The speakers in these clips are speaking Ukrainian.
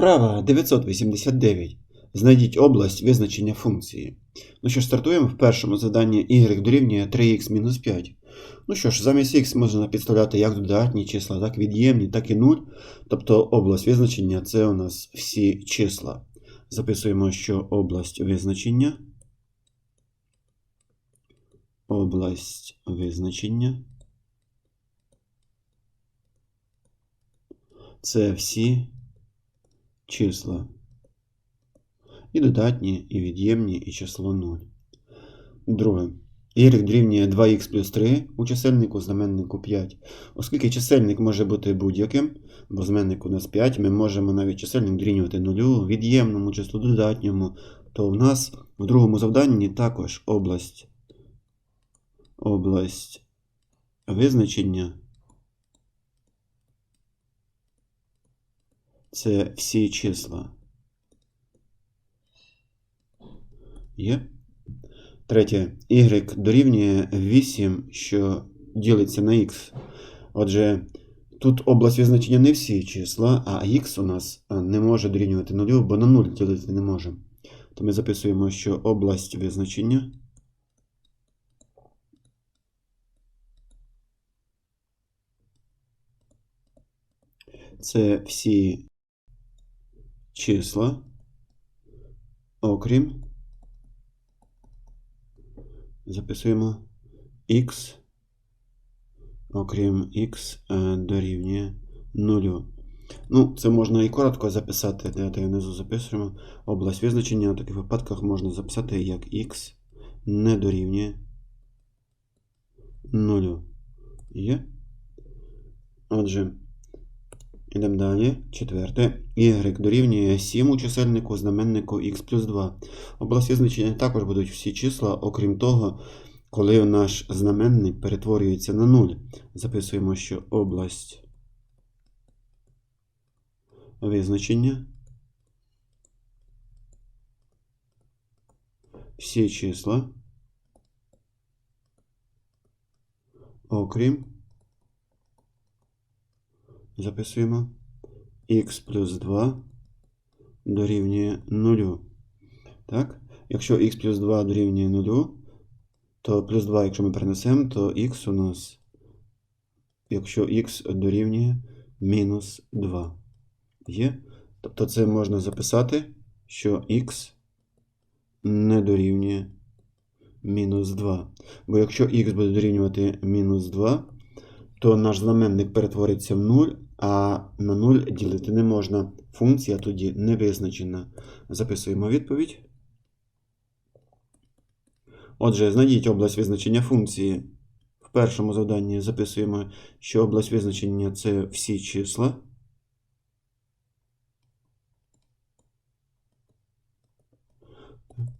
Вправа 989. Знайдіть область визначення функції. Ну що ж, стартуємо в першому заданні y дорівнює 3х-5. Ну що ж, замість х можна підставляти як додатні числа, так від'ємні, так і 0. Тобто область визначення це у нас всі числа. Записуємо, що область визначення. Область визначення. Це всі числа. І додатні, і від'ємні, і число 0. Друге. Y дорівнює 2х плюс 3 у чисельнику, знаменнику 5. Оскільки чисельник може бути будь-яким, бо знаменник у нас 5, ми можемо навіть чисельник дорівнювати нулю, від'ємному числу додатньому, то в нас в другому завданні також область, область визначення це всі числа. Є. Третє. Y дорівнює 8, що ділиться на x. Отже, тут область визначення не всі числа, а x у нас не може дорівнювати 0, бо на 0 ділити не можемо. То ми записуємо, що область визначення це всі числа, окрім записуємо x, окрім x е, дорівнює 0. Ну, це можна і коротко записати, давайте внизу записуємо. Область визначення в таких випадках можна записати як x не дорівнює 0. Є? Отже, Ідемо далі. Четверте. Y дорівнює 7 у чисельнику, знаменнику x плюс 2. Області значення також будуть всі числа, окрім того, коли наш знаменник перетворюється на 0. Записуємо, що область визначення. Всі числа, окрім записуємо х плюс 2 дорівнює 0. Так? Якщо х плюс 2 дорівнює 0, то плюс 2, якщо ми перенесемо, то х у нас, якщо х дорівнює мінус 2. Є? Тобто це можна записати, що х не дорівнює мінус 2. Бо якщо х буде дорівнювати мінус 2, то наш знаменник перетвориться в 0, а на 0 ділити не можна. Функція тоді не визначена. Записуємо відповідь. Отже, знайдіть область визначення функції. В першому завданні записуємо, що область визначення це всі числа.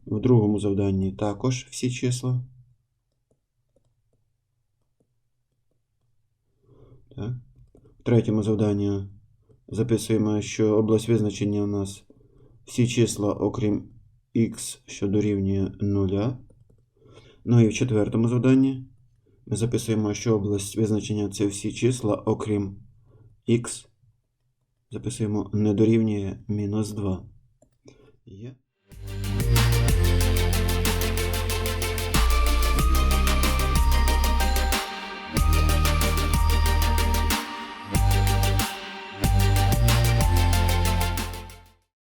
В другому завданні також всі числа. Так. Третьому завданні записуємо, що область визначення у нас всі числа, окрім х, що дорівнює 0. Ну і в четвертому завданні ми записуємо, що область визначення це всі числа, окрім х. Записуємо не дорівнює мінус 2. Є.